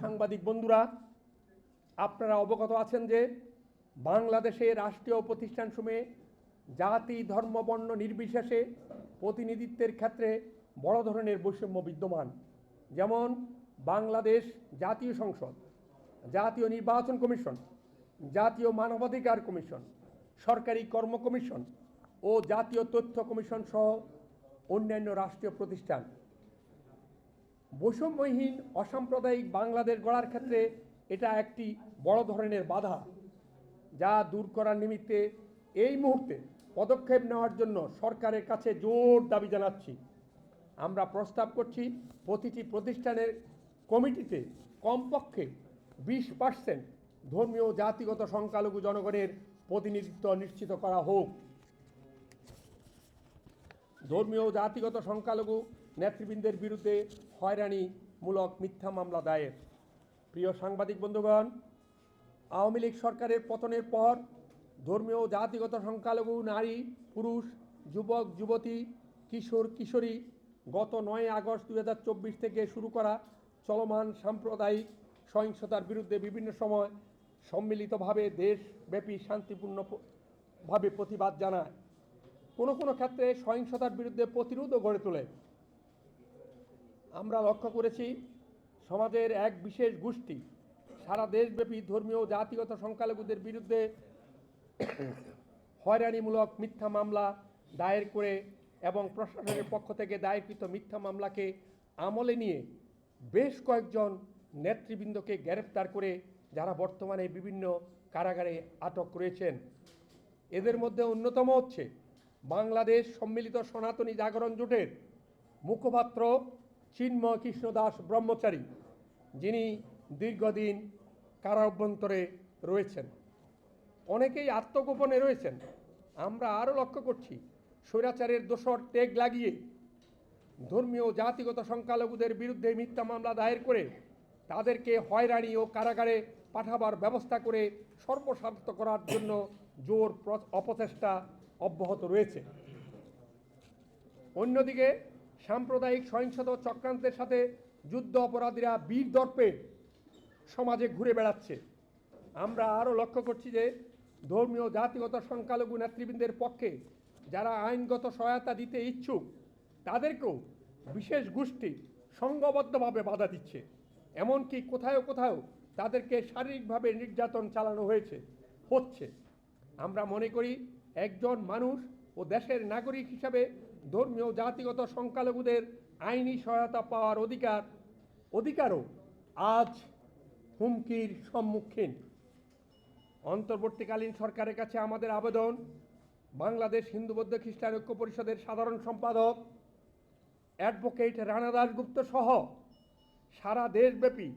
সাংবাদিক বন্ধুরা, আপনারা অবগত আছেন যে বাংলাদেশে রাষ্ট্রীয় প্রতিষ্ঠান প্রতিষ্ঠানসমূহে জাতি, ধর্ম, বর্ণ নির্বিশেষে প্রতিনিধিত্বের ক্ষেত্রে বড় ধরনের বৈষম্য বিদ্যমান। যেমন বাংলাদেশ জাতীয় সংসদ, জাতীয় নির্বাচন কমিশন, জাতীয় মানবাধিকার কমিশন, সরকারি কর্ম কমিশন ও জাতীয় তথ্য কমিশন সহ অন্যান্য রাষ্ট্রীয় প্রতিষ্ঠান। বৈষম্যহীন, অসাম্প্রদায়িক বাংলাদেশ গড়ার ক্ষেত্রে এটা একটি বড় ধরনের বাধা, যা দূর করার নিমিত্তে এই মুহূর্তে পদক্ষেপ নেওয়ার জন্য সরকারের কাছে জোর দাবি জানাচ্ছি। আমরা প্রস্তাব করছি, প্রতিটি প্রতিষ্ঠানের কমিটিতে কমপক্ষে বিশ পার্সেন্ট ধর্মীয় জাতিগত সংখ্যালঘু জনগণের প্রতিনিধিত্ব নিশ্চিত করা হোক। ধর্মীয় ও জাতিগত সংখ্যালঘু নেতৃবৃন্দের বিরুদ্ধে হয়রানিমূলক মিথ্যা মামলা দায়ের। প্রিয় সাংবাদিক বন্ধুগণ, আওয়ামী লীগ সরকারের পতনের পর ধর্মীয় ও জাতিগত সংখ্যালঘু নারী, পুরুষ, যুবক, যুবতী, কিশোর, কিশোরী গত নয় আগস্ট দু হাজার চব্বিশ থেকে শুরু করা চলমান সাম্প্রদায়িক সহিংসতার বিরুদ্ধে বিভিন্ন সময় সম্মিলিতভাবে দেশব্যাপী শান্তিপূর্ণভাবে প্রতিবাদ জানায়। কোনো কোনো ক্ষেত্রে সহিংসতার বিরুদ্ধে প্রতিরোধও গড়ে তোলে। আমরা লক্ষ্য করেছি, সমাজের এক বিশেষ গোষ্ঠী, সারা দেশব্যাপী ধর্মীয় জাতিগত সংখ্যালঘুদের বিরুদ্ধে হয়রানিমূলক মিথ্যা মামলা দায়ের করে এবং প্রশাসনের পক্ষ থেকে দায়েরকৃত মিথ্যা মামলাকে আমলে নিয়ে বেশ কয়েকজন নেতৃবৃন্দকে গ্রেফতার করে, যারা বর্তমানে বিভিন্ন কারাগারে আটক রয়েছেন। এদের মধ্যে অন্যতম হচ্ছে বাংলাদেশ সম্মিলিত সনাতনী জাগরণ জোটের মুখপাত্র চিন্ময় কৃষ্ণ দাস ব্রহ্মচারী, যিনি দীর্ঘদিন কারা অভ্যন্তরে রয়েছেন। অনেকেই আত্মগোপনে রয়েছেন। আমরা আরও লক্ষ্য করছি, স্বৈরাচারের দোসর টেগ লাগিয়ে ধর্মীয় জাতিগত সংখ্যালঘুদের বিরুদ্ধে মিথ্যা মামলা দায়ের করে তাদেরকে হয়রানি ও কারাগারে পাঠাবার ব্যবস্থা করে সর্বস্বার্থ করার জন্য জোর অপচেষ্টা অব্যাহত রয়েছে। অন্যদিকে, সাম্প্রদায়িক সহিংসতা চক্রান্তের সাথে যুদ্ধ অপরাধীরা বীর দর্পে সমাজে ঘুরে বেড়াচ্ছে। আমরা আরও লক্ষ্য করছি যে, ধর্মীয় জাতিগত সংখ্যালঘু নেতৃবৃন্দের পক্ষে যারা আইনগত সহায়তা দিতে ইচ্ছুক, তাদেরকেও বিশেষ গোষ্ঠী সংঘবদ্ধভাবে বাধা দিচ্ছে। এমনকি কোথাও কোথাও তাদেরকে শারীরিকভাবে নির্যাতন চালানো হয়েছে, হচ্ছে। আমরা মনে করি একজন মানুষ ও দেশের নাগরিক হিসাবে ধর্মীয়, জাতিগত সংখ্যালঘুদের আইনি সহায়তা পাওয়ার অধিকার, অধিকারও আজ হুমকির সম্মুখীন। অন্তর্বর্তীকালীন সরকারের কাছে আমাদের আবেদন, বাংলাদেশ হিন্দু বৌদ্ধ খ্রিস্টান ঐক্য পরিষদের সাধারণ সম্পাদক অ্যাডভোকেট রানা দাশগুপ্ত সহ সারা দেশব্যাপী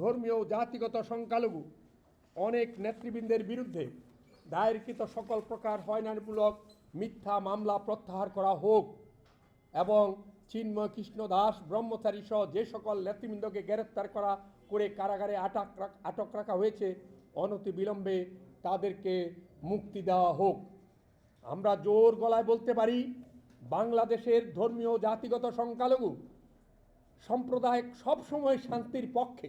ধর্মীয়, জাতিগত সংখ্যালঘু অনেক নেতৃবৃন্দের বিরুদ্ধে দায়েরকৃত সকল প্রকার হয়রানিমূলক মিথ্যা মামলা প্রত্যাহার করা হোক এবং চিন্ময় কৃষ্ণ দাস, ব্রহ্মচারী সহ যে সকল নেতৃবৃন্দকে গ্রেপ্তার করা করে কারাগারে আটক আটক রাখা হয়েছে, অনতি বিলম্বে তাদেরকে মুক্তি দেওয়া হোক। আমরা জোর গলায় বলতে পারি, বাংলাদেশের ধর্মীয় জাতিগত সংখ্যালঘু সম্প্রদায় সবসময় শান্তির পক্ষে,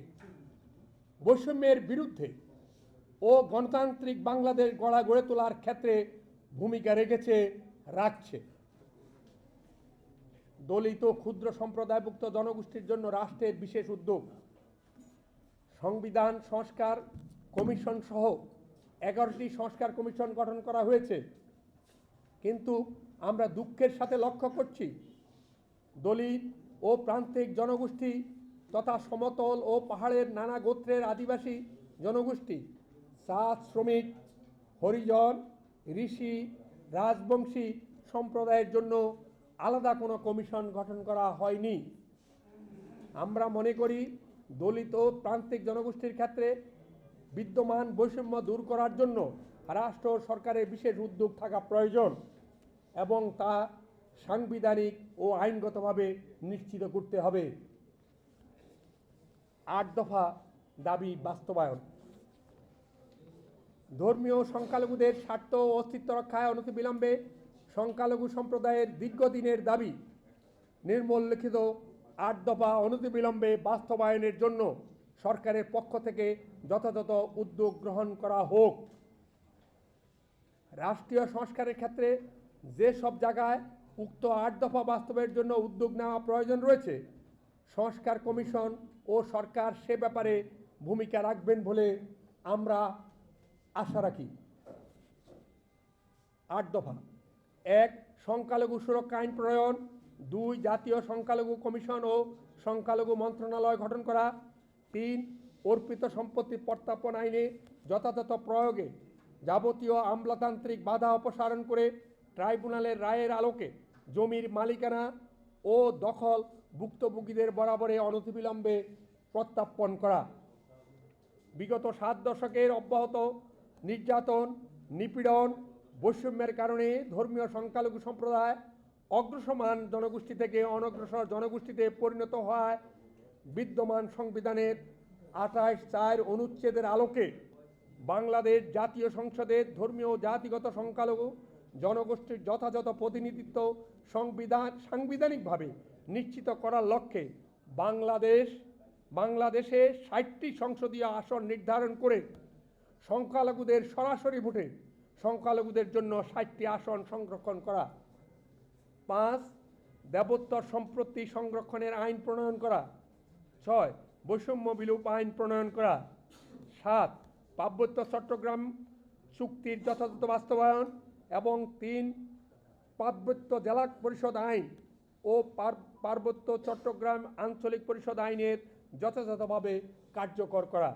বৈষম্যের বিরুদ্ধে ও গণতান্ত্রিক বাংলাদেশ গড়া গড়ে তোলার ক্ষেত্রে ভূমিকা রেখেছে, রাখছে। দলিত, ক্ষুদ্র সম্প্রদায়ভুক্ত জনগোষ্ঠীর জন্য রাষ্ট্রের বিশেষ উদ্যোগ। সংবিধান, সংস্কার কমিশন সহ এগারোটি সংস্কার কমিশন গঠন করা হয়েছে। কিন্তু আমরা দুঃখের সাথে লক্ষ্য করছি, দলিত ও প্রান্তিক জনগোষ্ঠী তথা সমতল ও পাহাড়ের নানা গোত্রের আদিবাসী জনগোষ্ঠী চাষ শ্রমিক, হরিজন, ঋষি, রাজবংশী সম্প্রদায়ের জন্য আলাদা কোনো কমিশন গঠন করা হয়নি। আমরা মনে করি দলিত প্রান্তিক জনগোষ্ঠীর ক্ষেত্রে বিদ্যমান বৈষম্য দূর করার জন্য রাষ্ট্র সরকারের বিশেষ উদ্যোগ থাকা প্রয়োজন এবং তা সাংবিধানিক ও আইনগতভাবে নিশ্চিত করতে হবে। আট দফা দাবি বাস্তবায়ন। ধর্মীয় সংখ্যালঘুদের স্বার্থ ও অস্তিত্ব রক্ষায় অনতিবিলম্বে সংখ্যালঘু সম্প্রদায়ের দীর্ঘদিনের দাবি নির্মূল লিখিত আট দফা অনতিবিলম্বে বাস্তবায়নের জন্য সরকারের পক্ষ থেকে যথাযথ উদ্যোগ গ্রহণ করা হোক। রাষ্ট্রীয় সংস্কারের ক্ষেত্রে যে সব জায়গায় উক্ত আট দফা বাস্তবের জন্য উদ্যোগ নেওয়া প্রয়োজন রয়েছে, সংস্কার কমিশন ও সরকার সে ব্যাপারে ভূমিকা রাখবেন বলে আমরা আশা রাখি। আট দফা। এক, সংখ্যালঘু সুরক্ষা আইন প্রণয়ন। দুই, জাতীয় সংখ্যালঘু কমিশন ও সংখ্যালঘু মন্ত্রণালয় গঠন করা। তিন, অর্পিত সম্পত্তি প্রত্যাপন আইনে যথাযথ প্রয়োগে যাবতীয় আমলাতান্ত্রিক বাধা অপসারণ করে ট্রাইব্যুনালের রায়ের আলোকে জমির মালিকানা ও দখল ভুক্তভোগীদের বরাবরে অনতিবিলম্বে প্রত্যাপন করা। বিগত সাত দশকের অব্যাহত নির্যাতন, নিপীড়ন, বৈষম্যের কারণে ধর্মীয় সংখ্যালঘু সম্প্রদায় অগ্রসমান জনগোষ্ঠী থেকে অনগ্রসর জনগোষ্ঠীতে পরিণত হওয়ায় বিদ্যমান সংবিধানের আঠাশ চার অনুচ্ছেদের আলোকে বাংলাদেশ জাতীয় সংসদের ধর্মীয় জাতিগত সংখ্যালঘু জনগোষ্ঠীর যথাযথ প্রতিনিধিত্ব সংবিধান সাংবিধানিকভাবে নিশ্চিত করার লক্ষ্যে বাংলাদেশ বাংলাদেশে ষাটটি সংসদীয় আসন নির্ধারণ করে সংখ্যালঘুদের সরাসরি ভোটে সংখ্যালঘুদের জন্য ষাটটি আসন সংরক্ষণ করা। পাঁচ, দেবোত্তর সম্পত্তি সংরক্ষণের আইন প্রণয়ন করা। ছয়, বৈষম্য বিলোপ আইন প্রণয়ন করা। সাত, পার্বত্য চট্টগ্রাম চুক্তির যথাযথ বাস্তবায়ন। এবং তিন, পার্বত্য জেলা পরিষদ আইন ও পার্বত্য চট্টগ্রাম আঞ্চলিক পরিষদ আইনের যথাযথভাবে কার্যকর করা।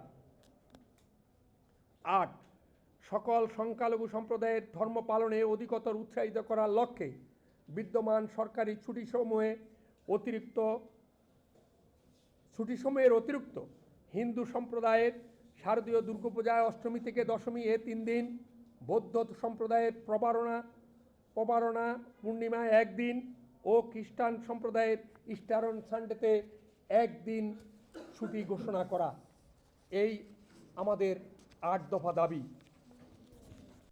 আট। সকল সংখ্যালঘু সম্প্রদায়ের ধর্ম পালনে অধিকতর উৎসাহিত করার লক্ষ্যে বিদ্যমান সরকারি ছুটি সমূহে অতিরিক্ত, ছুটি সময়ের অতিরিক্ত হিন্দু সম্প্রদায়ের শারদীয় দুর্গাপূজায় অষ্টমী থেকে দশমী এ তিন দিন, বৌদ্ধ সম্প্রদায়ের প্রবারণা প্রবারণা পূর্ণিমায় একদিন ও খ্রিস্টান সম্প্রদায়ের ইস্টারন সানডেতে একদিন ছুটি ঘোষণা করা। এই আমাদের আট দফা দাবি